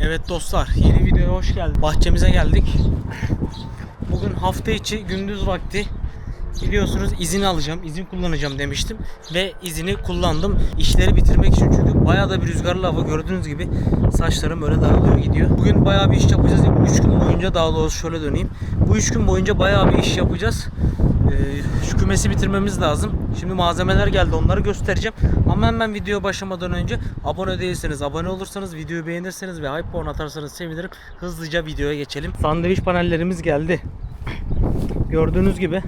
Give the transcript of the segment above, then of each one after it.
Evet dostlar yeni videoya hoş geldiniz. Bahçemize geldik. Bugün hafta içi gündüz vakti biliyorsunuz izin alacağım, izin kullanacağım demiştim ve izini kullandım. İşleri bitirmek için çünkü bayağı da bir rüzgarlı hava gördüğünüz gibi saçlarım böyle dağılıyor gidiyor. Bugün bayağı bir iş yapacağız. 3 gün boyunca daha doğrusu şöyle döneyim. Bu 3 gün boyunca bayağı bir iş yapacağız. Ee, şu kümesi bitirmemiz lazım. Şimdi malzemeler geldi onları göstereceğim. Ama hemen video başlamadan önce abone değilseniz abone olursanız videoyu beğenirseniz ve hype puan atarsanız sevinirim. Hızlıca videoya geçelim. Sandviç panellerimiz geldi. Gördüğünüz gibi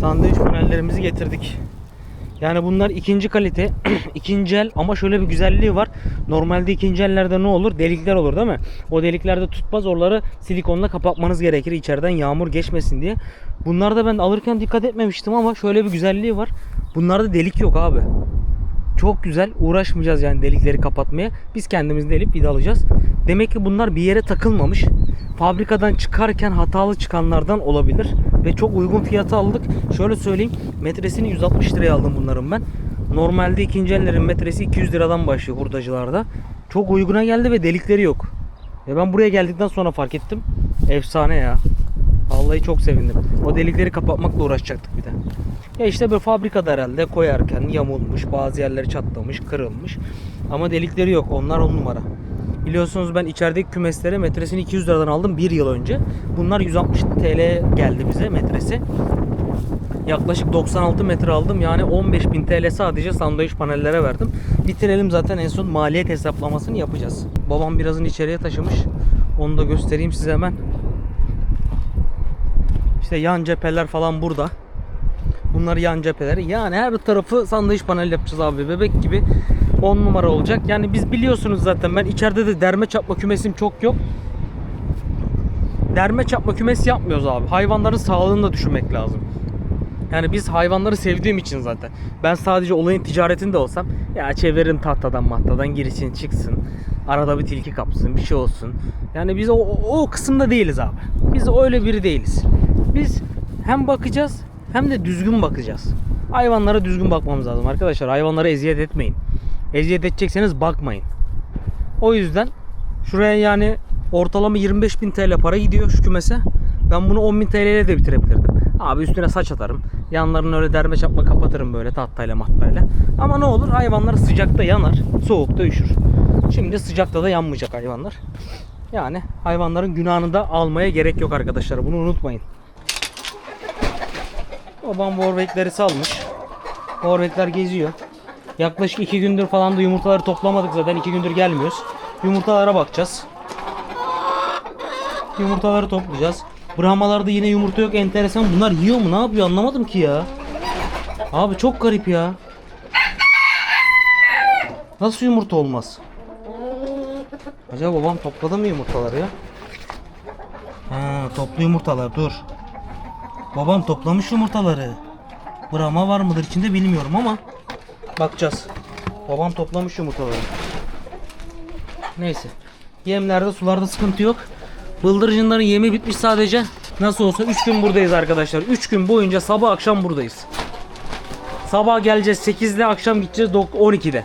sandviç panellerimizi getirdik. Yani bunlar ikinci kalite, ikinci el ama şöyle bir güzelliği var. Normalde ikinci ellerde ne olur? Delikler olur değil mi? O deliklerde tutmaz. Oraları silikonla kapatmanız gerekir içeriden yağmur geçmesin diye. Bunlarda ben alırken dikkat etmemiştim ama şöyle bir güzelliği var. Bunlarda delik yok abi. Çok güzel. Uğraşmayacağız yani delikleri kapatmaya. Biz kendimiz delip vidalayacağız. Demek ki bunlar bir yere takılmamış. Fabrikadan çıkarken hatalı çıkanlardan olabilir. Ve çok uygun fiyata aldık. Şöyle söyleyeyim. Metresini 160 liraya aldım bunların ben. Normalde ikinci ellerin metresi 200 liradan başlıyor hurdacılarda. Çok uyguna geldi ve delikleri yok. Ve ben buraya geldikten sonra fark ettim. Efsane ya. Vallahi çok sevindim. O delikleri kapatmakla uğraşacaktık bir de. Ya işte böyle fabrikada herhalde koyarken yamulmuş, bazı yerleri çatlamış, kırılmış. Ama delikleri yok. Onlar on numara. Biliyorsunuz ben içerideki kümeslere metresini 200 liradan aldım bir yıl önce. Bunlar 160 TL geldi bize metresi. Yaklaşık 96 metre aldım. Yani 15.000 TL sadece sandviç panellere verdim. Bitirelim zaten en son maliyet hesaplamasını yapacağız. Babam birazını içeriye taşımış. Onu da göstereyim size hemen. İşte yan cepheler falan burada. Bunlar yan cepheleri. Yani her tarafı sandviç panel yapacağız abi. Bebek gibi 10 numara olacak. Yani biz biliyorsunuz zaten ben içeride de derme çapma kümesim çok yok. Derme çapma kümes yapmıyoruz abi. Hayvanların sağlığını da düşünmek lazım. Yani biz hayvanları sevdiğim için zaten. Ben sadece olayın ticaretinde olsam ya çeviririm tahtadan mahtadan girsin çıksın. Arada bir tilki kapsın bir şey olsun. Yani biz o, o kısımda değiliz abi. Biz öyle biri değiliz. Biz hem bakacağız hem de düzgün bakacağız. Hayvanlara düzgün bakmamız lazım arkadaşlar. Hayvanlara eziyet etmeyin. Eziyet edecekseniz bakmayın. O yüzden şuraya yani ortalama 25.000 TL para gidiyor şu kümese. Ben bunu 10.000 TL ile de bitirebilirdim. Abi üstüne saç atarım. Yanlarını öyle derme çapma kapatırım böyle tahtayla mahtayla. Ama ne olur hayvanlar sıcakta yanar, soğukta üşür. Şimdi sıcakta da yanmayacak hayvanlar. Yani hayvanların günahını da almaya gerek yok arkadaşlar. Bunu unutmayın. Babam Warwick'leri salmış. Warwick'ler geziyor. Yaklaşık iki gündür falan da yumurtaları toplamadık zaten. iki gündür gelmiyoruz. Yumurtalara bakacağız. Yumurtaları toplayacağız. Brahmalarda yine yumurta yok enteresan. Bunlar yiyor mu? Ne yapıyor? Anlamadım ki ya. Abi çok garip ya. Nasıl yumurta olmaz? Acaba babam topladı mı yumurtaları ya? Ha, toplu yumurtalar dur. Babam toplamış yumurtaları. Brahma var mıdır içinde bilmiyorum ama bakacağız. Babam toplamış yumurtaları. Neyse. Yemlerde sularda sıkıntı yok. Bıldırcınların yemi bitmiş sadece. Nasıl olsa 3 gün buradayız arkadaşlar. 3 gün boyunca sabah akşam buradayız. Sabah geleceğiz 8'de akşam gideceğiz 12'de.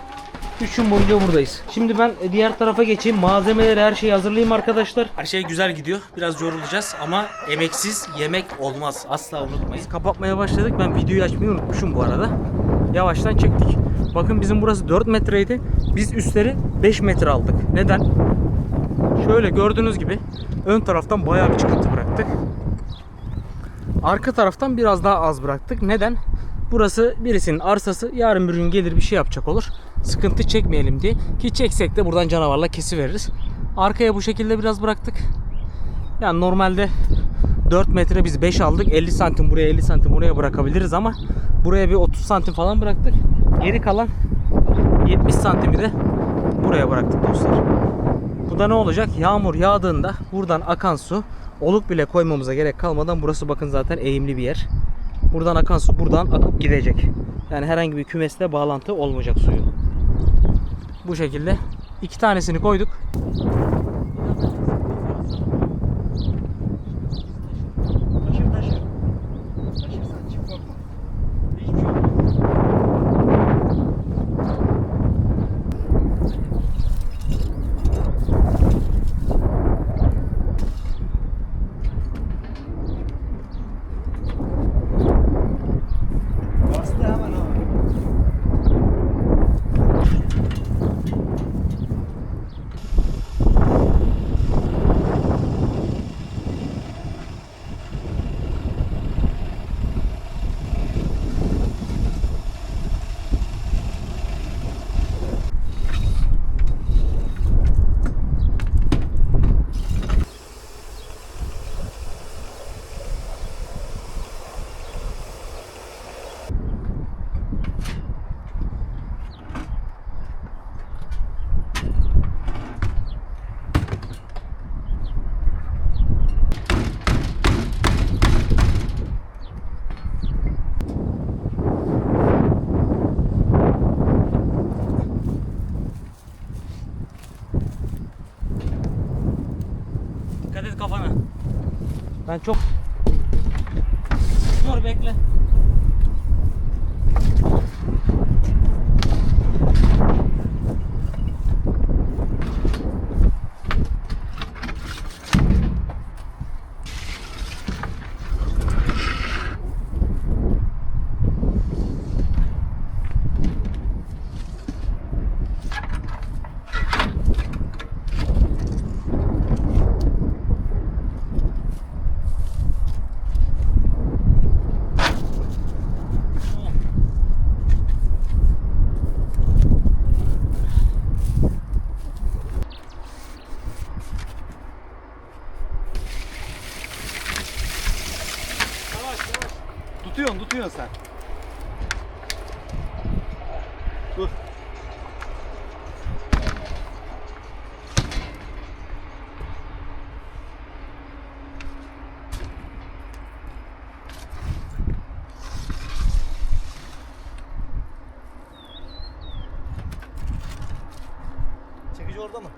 3 gün boyunca buradayız. Şimdi ben diğer tarafa geçeyim. Malzemeleri her şeyi hazırlayayım arkadaşlar. Her şey güzel gidiyor. Biraz yorulacağız ama emeksiz yemek olmaz. Asla unutmayın. Kapatmaya başladık. Ben videoyu açmayı unutmuşum bu arada. Yavaştan çektik. Bakın bizim burası 4 metreydi. Biz üstleri 5 metre aldık. Neden? Şöyle gördüğünüz gibi ön taraftan bayağı bir çıkıntı bıraktık. Arka taraftan biraz daha az bıraktık. Neden? Burası birisinin arsası. Yarın bir gün gelir bir şey yapacak olur. Sıkıntı çekmeyelim diye. Ki çeksek de buradan canavarla kesiveririz. Arkaya bu şekilde biraz bıraktık. Yani normalde 4 metre biz 5 aldık. 50 santim buraya 50 santim buraya bırakabiliriz ama buraya bir 30 santim falan bıraktık. Geri kalan 70 santimi de buraya bıraktık dostlar. Bu da ne olacak? Yağmur yağdığında buradan akan su oluk bile koymamıza gerek kalmadan burası bakın zaten eğimli bir yer. Buradan akan su buradan akıp gidecek. Yani herhangi bir kümesle bağlantı olmayacak suyun. Bu şekilde iki tanesini koyduk. Ben çok... Dur bekle. Tutuyorsun tutuyorsun sen. Dur. Çekici orada mı?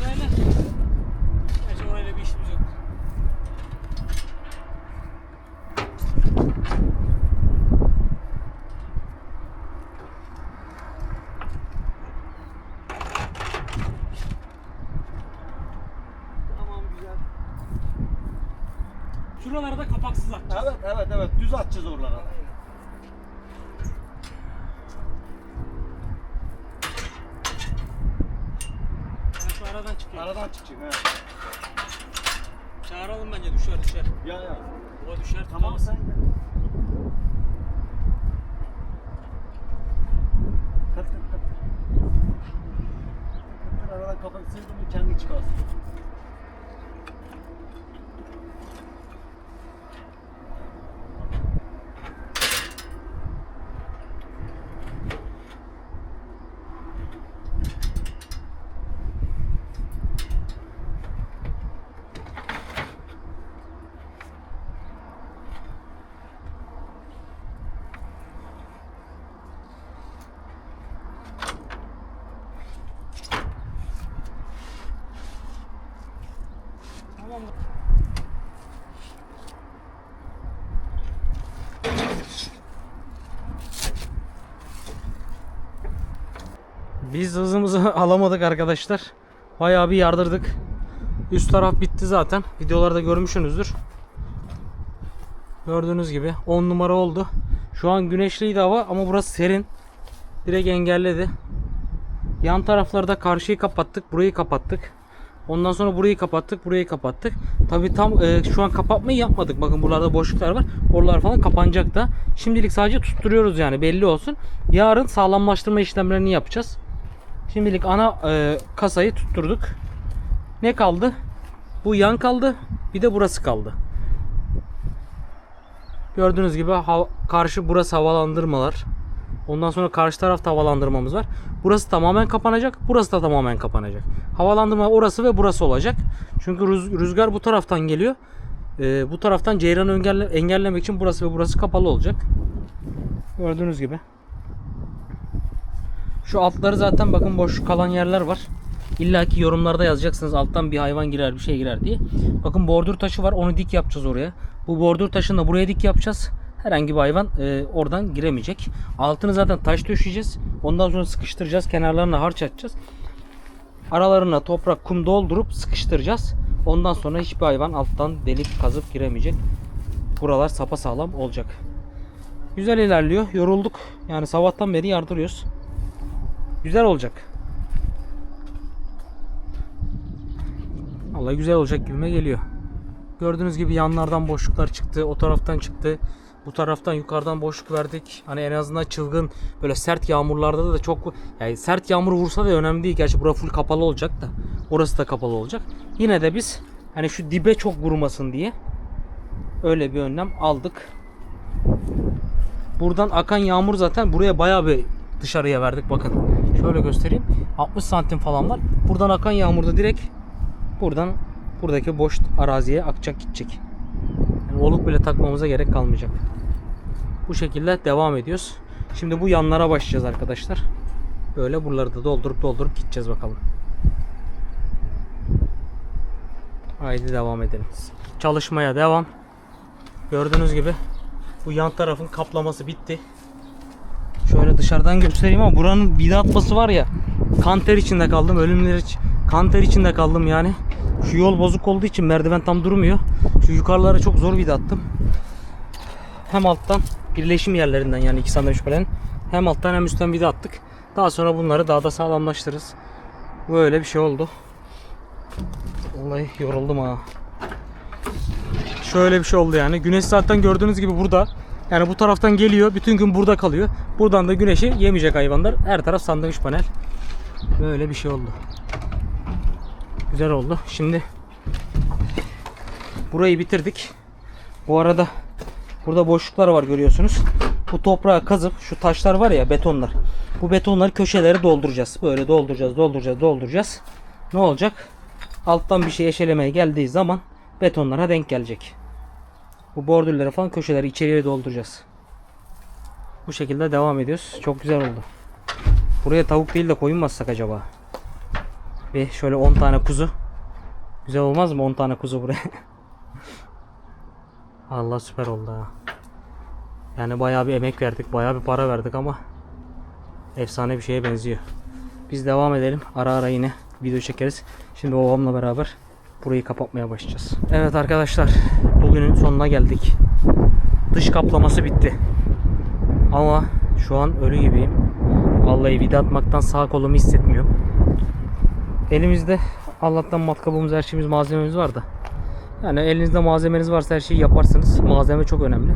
Böyle. Gerçi orayla bir işimiz yok. Tamam güzel. Şuraları da kapaksız atacağız. Evet evet evet düz atacağız oralara. Şu aradan çıkıyorum. Aradan çıkacak ha. Çağıralım bence düşer düşer. Ya ya. O düşer. Tamam sen gel. Biz hızımızı alamadık arkadaşlar. Bayağı bir yardırdık. Üst taraf bitti zaten. Videolarda görmüşsünüzdür. Gördüğünüz gibi 10 numara oldu. Şu an güneşliydi hava ama burası serin. Direkt engelledi. Yan taraflarda karşıyı kapattık, burayı kapattık. Ondan sonra burayı kapattık, burayı kapattık. Tabi tam e, şu an kapatmayı yapmadık. Bakın buralarda boşluklar var. Oralar falan kapanacak da. Şimdilik sadece tutturuyoruz yani belli olsun. Yarın sağlamlaştırma işlemlerini yapacağız. Şimdilik ana e, kasayı tutturduk. Ne kaldı? Bu yan kaldı. Bir de burası kaldı. Gördüğünüz gibi karşı burası havalandırmalar. Ondan sonra karşı tarafta havalandırmamız var. Burası tamamen kapanacak. Burası da tamamen kapanacak. Havalandırma orası ve burası olacak. Çünkü rüz- rüzgar bu taraftan geliyor. Ee, bu taraftan ceyranı engelle- engellemek için burası ve burası kapalı olacak. Gördüğünüz gibi. Şu altları zaten bakın boş kalan yerler var. İlla ki yorumlarda yazacaksınız alttan bir hayvan girer bir şey girer diye. Bakın bordür taşı var onu dik yapacağız oraya. Bu bordür taşını da buraya dik yapacağız. Herhangi bir hayvan e, oradan giremeyecek. Altını zaten taş döşeyeceğiz. Ondan sonra sıkıştıracağız. Kenarlarına harç atacağız. Aralarına toprak, kum doldurup sıkıştıracağız. Ondan sonra hiçbir hayvan alttan delik kazıp giremeyecek. Buralar sapa sağlam olacak. Güzel ilerliyor. Yorulduk. Yani sabahtan beri yardırıyoruz. Güzel olacak. Vallahi güzel olacak gibime geliyor. Gördüğünüz gibi yanlardan boşluklar çıktı. O taraftan çıktı. Bu taraftan yukarıdan boşluk verdik. Hani en azından çılgın böyle sert yağmurlarda da çok yani sert yağmur vursa da önemli değil. Gerçi bura full kapalı olacak da. Orası da kapalı olacak. Yine de biz hani şu dibe çok vurmasın diye öyle bir önlem aldık. Buradan akan yağmur zaten buraya bayağı bir dışarıya verdik bakın. Şöyle göstereyim. 60 santim falan var. Buradan akan yağmur da direkt buradan buradaki boş araziye akacak gidecek. Yani oluk bile takmamıza gerek kalmayacak. Bu şekilde devam ediyoruz. Şimdi bu yanlara başlayacağız arkadaşlar. Böyle buraları da doldurup doldurup gideceğiz bakalım. Haydi devam edelim. Çalışmaya devam. Gördüğünüz gibi bu yan tarafın kaplaması bitti. Dışarıdan göstereyim ama buranın vida atması var ya. Kanter içinde kaldım. Ölümler iç kanter içinde kaldım yani. Şu yol bozuk olduğu için merdiven tam durmuyor. Şu yukarılara çok zor vida attım. Hem alttan birleşim yerlerinden yani iki sandalye şüphelerin hem alttan hem üstten vida attık. Daha sonra bunları daha da sağlamlaştırırız. Böyle bir şey oldu. Vallahi yoruldum ha. Şöyle bir şey oldu yani. Güneş zaten gördüğünüz gibi burada. Yani bu taraftan geliyor. Bütün gün burada kalıyor. Buradan da güneşi yemeyecek hayvanlar. Her taraf sandviç panel. Böyle bir şey oldu. Güzel oldu. Şimdi burayı bitirdik. Bu arada burada boşluklar var görüyorsunuz. Bu toprağı kazıp şu taşlar var ya betonlar. Bu betonları köşeleri dolduracağız. Böyle dolduracağız, dolduracağız, dolduracağız. Ne olacak? Alttan bir şey eşelemeye geldiği zaman betonlara denk gelecek. Bu bordürleri falan köşeleri içeriye dolduracağız. Bu şekilde devam ediyoruz. Çok güzel oldu. Buraya tavuk değil de koyun mu acaba? Ve şöyle 10 tane kuzu. Güzel olmaz mı 10 tane kuzu buraya? Allah süper oldu ha. Yani bayağı bir emek verdik, bayağı bir para verdik ama efsane bir şeye benziyor. Biz devam edelim. Ara ara yine video çekeriz. Şimdi babamla beraber burayı kapatmaya başlayacağız. Evet arkadaşlar, bugünün sonuna geldik. Dış kaplaması bitti. Ama şu an ölü gibiyim. Vallahi vida atmaktan sağ kolumu hissetmiyorum. Elimizde Allah'tan matkabımız, her şeyimiz, malzememiz var da. Yani elinizde malzemeniz varsa her şeyi yaparsınız. Malzeme çok önemli.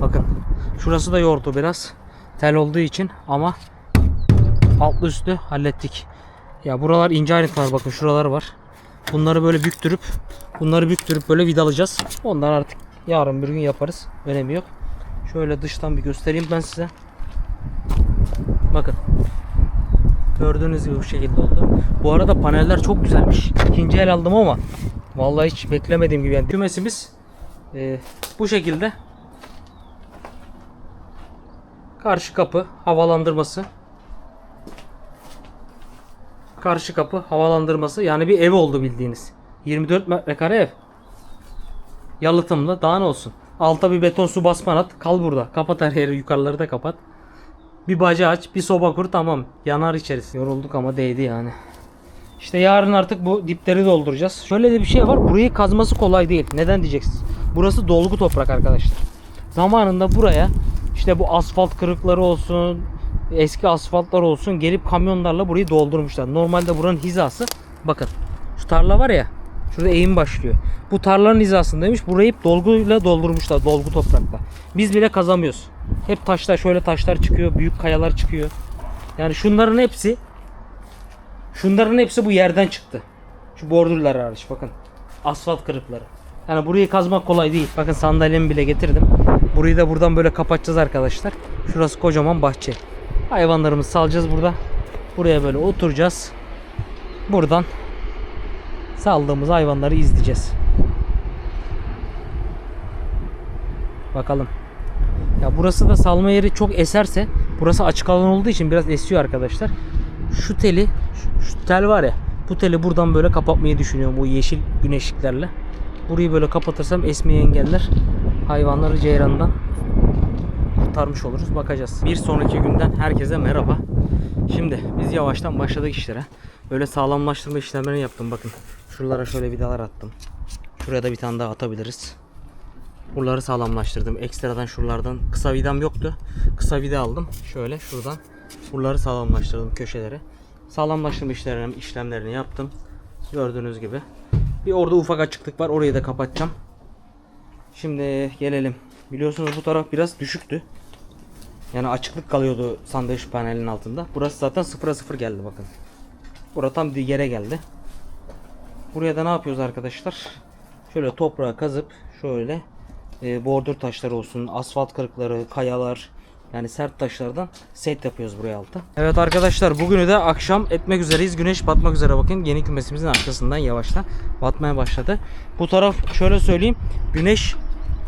Bakın şurası da yordu biraz. Tel olduğu için ama altlı üstü hallettik. Ya buralar ince ayrıntılar bakın şuralar var. Bunları böyle büktürüp bunları büktürüp böyle vidalayacağız. Ondan artık yarın bir gün yaparız. Önemi yok. Şöyle dıştan bir göstereyim ben size. Bakın. Gördüğünüz gibi bu şekilde oldu. Bu arada paneller çok güzelmiş. İkinci el aldım ama vallahi hiç beklemediğim gibi. Yani kümesimiz e, bu şekilde. Karşı kapı havalandırması. Karşı kapı havalandırması. Yani bir ev oldu bildiğiniz. 24 metrekare ev. Yalıtımlı daha ne olsun. Alta bir beton su basman at. Kal burada. Kapat her yeri yukarıları da kapat. Bir baca aç, bir soba kur tamam. Yanar içerisi. Yorulduk ama değdi yani. İşte yarın artık bu dipleri dolduracağız. Şöyle de bir şey var. Burayı kazması kolay değil. Neden diyeceksiniz? Burası dolgu toprak arkadaşlar. Zamanında buraya işte bu asfalt kırıkları olsun, eski asfaltlar olsun gelip kamyonlarla burayı doldurmuşlar. Normalde buranın hizası bakın şu tarla var ya şurada eğim başlıyor. Bu tarlanın hizasındaymış. Burayı dolguyla doldurmuşlar. Dolgu toprakla. Biz bile kazamıyoruz. Hep taşlar şöyle taşlar çıkıyor. Büyük kayalar çıkıyor. Yani şunların hepsi şunların hepsi bu yerden çıktı. Şu bordürler hariç bakın. Asfalt kırıkları. Yani burayı kazmak kolay değil. Bakın sandalyemi bile getirdim. Burayı da buradan böyle kapatacağız arkadaşlar. Şurası kocaman bahçe. Hayvanlarımızı salacağız burada. Buraya böyle oturacağız. Buradan saldığımız hayvanları izleyeceğiz. Bakalım. Ya burası da salma yeri çok eserse burası açık alan olduğu için biraz esiyor arkadaşlar. Şu teli şu, şu tel var ya bu teli buradan böyle kapatmayı düşünüyorum bu yeşil güneşliklerle. Burayı böyle kapatırsam esmeyi engeller. Hayvanları ceyrandan kurtarmış oluruz. Bakacağız. Bir sonraki günden herkese merhaba. Şimdi biz yavaştan başladık işlere. Böyle sağlamlaştırma işlemlerini yaptım. Bakın şuralara şöyle vidalar attım. Şuraya da bir tane daha atabiliriz. Buraları sağlamlaştırdım. Ekstradan şuralardan kısa vidam yoktu. Kısa vida aldım. Şöyle şuradan buraları sağlamlaştırdım köşeleri. Sağlamlaştırma işlemlerini, işlemlerini yaptım. Gördüğünüz gibi. Bir orada ufak açıklık var. Orayı da kapatacağım. Şimdi gelelim. Biliyorsunuz bu taraf biraz düşüktü. Yani açıklık kalıyordu sandviç panelinin altında. Burası zaten sıfıra sıfır geldi bakın. Burası tam bir yere geldi. Buraya da ne yapıyoruz arkadaşlar? Şöyle toprağı kazıp şöyle e, bordür taşları olsun, asfalt kırıkları, kayalar, Yani sert taşlardan set yapıyoruz buraya alta. Evet arkadaşlar bugünü de akşam etmek üzereyiz. Güneş batmak üzere bakın. Yeni kümesimizin arkasından yavaştan batmaya başladı. Bu taraf şöyle söyleyeyim. Güneş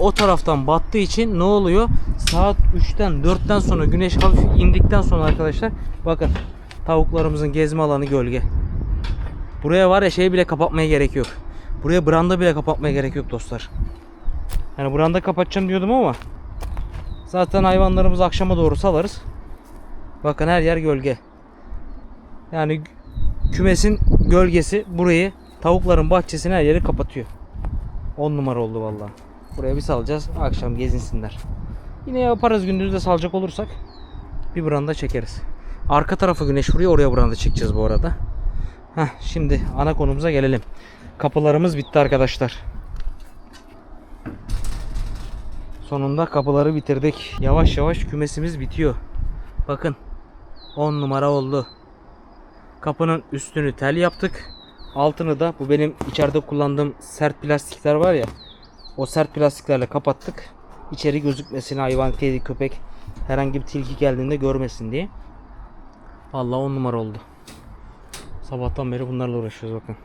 o taraftan battığı için ne oluyor? Saat 3'ten 4'ten sonra güneş hafif indikten sonra arkadaşlar bakın tavuklarımızın gezme alanı gölge. Buraya var ya şey bile kapatmaya gerek yok. Buraya branda bile kapatmaya gerek yok dostlar. Yani branda kapatacağım diyordum ama zaten hayvanlarımızı akşama doğru salarız. Bakın her yer gölge. Yani kümesin gölgesi burayı tavukların bahçesini her yeri kapatıyor. 10 numara oldu vallahi. Buraya bir salacağız. Akşam gezinsinler. Yine yaparız gündüz de salacak olursak bir branda çekeriz. Arka tarafı güneş vuruyor. Oraya branda çekeceğiz bu arada. Heh, şimdi ana konumuza gelelim. Kapılarımız bitti arkadaşlar. Sonunda kapıları bitirdik. Yavaş yavaş kümesimiz bitiyor. Bakın 10 numara oldu. Kapının üstünü tel yaptık. Altını da bu benim içeride kullandığım sert plastikler var ya. O sert plastiklerle kapattık. İçeri gözükmesin hayvan, kedi, köpek herhangi bir tilki geldiğinde görmesin diye. Vallahi 10 numara oldu. Sabahtan beri bunlarla uğraşıyoruz bakın.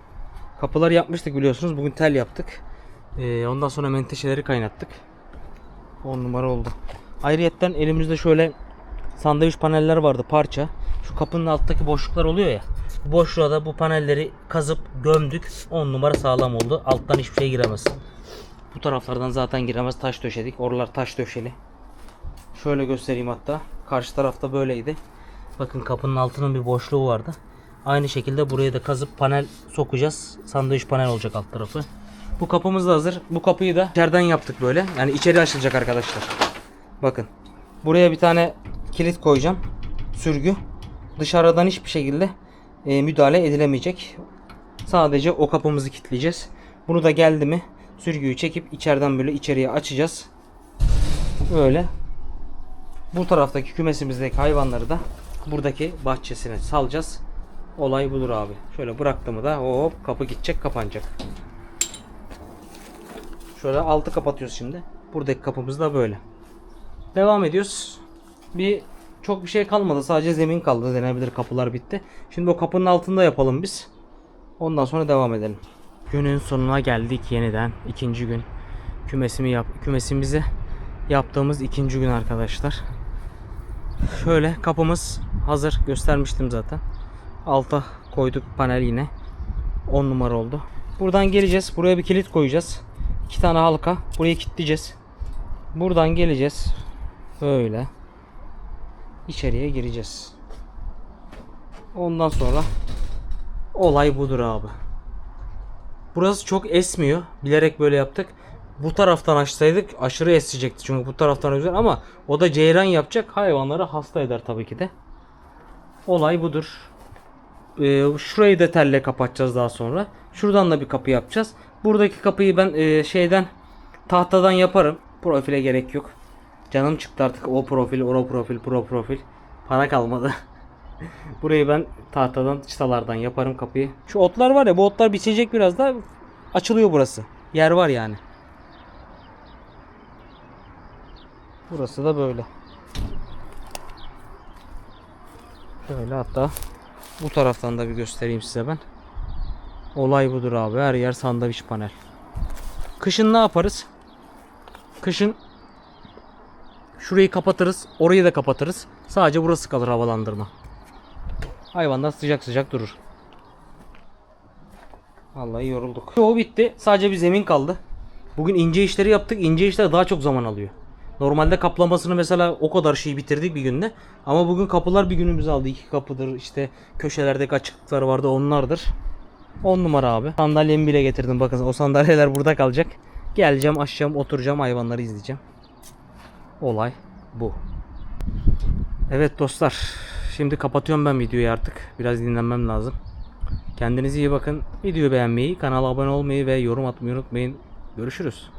Kapıları yapmıştık biliyorsunuz. Bugün tel yaptık. Ee, ondan sonra menteşeleri kaynattık. 10 numara oldu. Ayrıyetten elimizde şöyle sandviç paneller vardı parça. Şu kapının alttaki boşluklar oluyor ya. Bu boşluğa da bu panelleri kazıp gömdük. 10 numara sağlam oldu. Alttan hiçbir şey giremez. Bu taraflardan zaten giremez. Taş döşedik. Oralar taş döşeli. Şöyle göstereyim hatta. Karşı tarafta böyleydi. Bakın kapının altının bir boşluğu vardı. Aynı şekilde buraya da kazıp panel sokacağız. Sandviç panel olacak alt tarafı. Bu kapımız da hazır. Bu kapıyı da içeriden yaptık böyle. Yani içeri açılacak arkadaşlar. Bakın. Buraya bir tane kilit koyacağım. Sürgü. Dışarıdan hiçbir şekilde e, müdahale edilemeyecek. Sadece o kapımızı kilitleyeceğiz. Bunu da geldi mi sürgüyü çekip içeriden böyle içeriye açacağız. Böyle. Bu taraftaki kümesimizdeki hayvanları da buradaki bahçesine salacağız. Olay budur abi. Şöyle bıraktığımı da hop kapı gidecek kapanacak. Şöyle altı kapatıyoruz şimdi. Buradaki kapımız da böyle. Devam ediyoruz. Bir çok bir şey kalmadı. Sadece zemin kaldı denebilir. Kapılar bitti. Şimdi o kapının altında yapalım biz. Ondan sonra devam edelim. Günün sonuna geldik yeniden. ikinci gün. Kümesimi yap kümesimizi yaptığımız ikinci gün arkadaşlar. Şöyle kapımız hazır. Göstermiştim zaten. Alta koyduk panel yine. 10 numara oldu. Buradan geleceğiz. Buraya bir kilit koyacağız. İki tane halka. Burayı kilitleyeceğiz. Buradan geleceğiz. Böyle. İçeriye gireceğiz. Ondan sonra olay budur abi. Burası çok esmiyor. Bilerek böyle yaptık. Bu taraftan açsaydık aşırı esecekti çünkü bu taraftan güzel ama o da ceyran yapacak hayvanları hasta eder tabii ki de. Olay budur. Ee, şurayı da telle kapatacağız daha sonra. Şuradan da bir kapı yapacağız. Buradaki kapıyı ben e, şeyden tahtadan yaparım. Profile gerek yok. Canım çıktı artık o profil, o profil, pro profil. Para kalmadı. Burayı ben tahtadan, çıtalardan yaparım kapıyı. Şu otlar var ya bu otlar biçecek biraz da açılıyor burası. Yer var yani. Burası da böyle. Şöyle hatta bu taraftan da bir göstereyim size ben. Olay budur abi. Her yer sandviç panel. Kışın ne yaparız? Kışın şurayı kapatırız. Orayı da kapatırız. Sadece burası kalır havalandırma. Hayvanlar sıcak sıcak durur. Vallahi yorulduk. O bitti. Sadece bir zemin kaldı. Bugün ince işleri yaptık. İnce işler daha çok zaman alıyor. Normalde kaplamasını mesela o kadar şeyi bitirdik bir günde. Ama bugün kapılar bir günümüz aldı. İki kapıdır işte köşelerdeki açıklıklar vardı onlardır. 10 numara abi. Sandalyemi bile getirdim bakın o sandalyeler burada kalacak. Geleceğim açacağım oturacağım hayvanları izleyeceğim. Olay bu. Evet dostlar. Şimdi kapatıyorum ben videoyu artık. Biraz dinlenmem lazım. Kendinize iyi bakın. Videoyu beğenmeyi, kanala abone olmayı ve yorum atmayı unutmayın. Görüşürüz.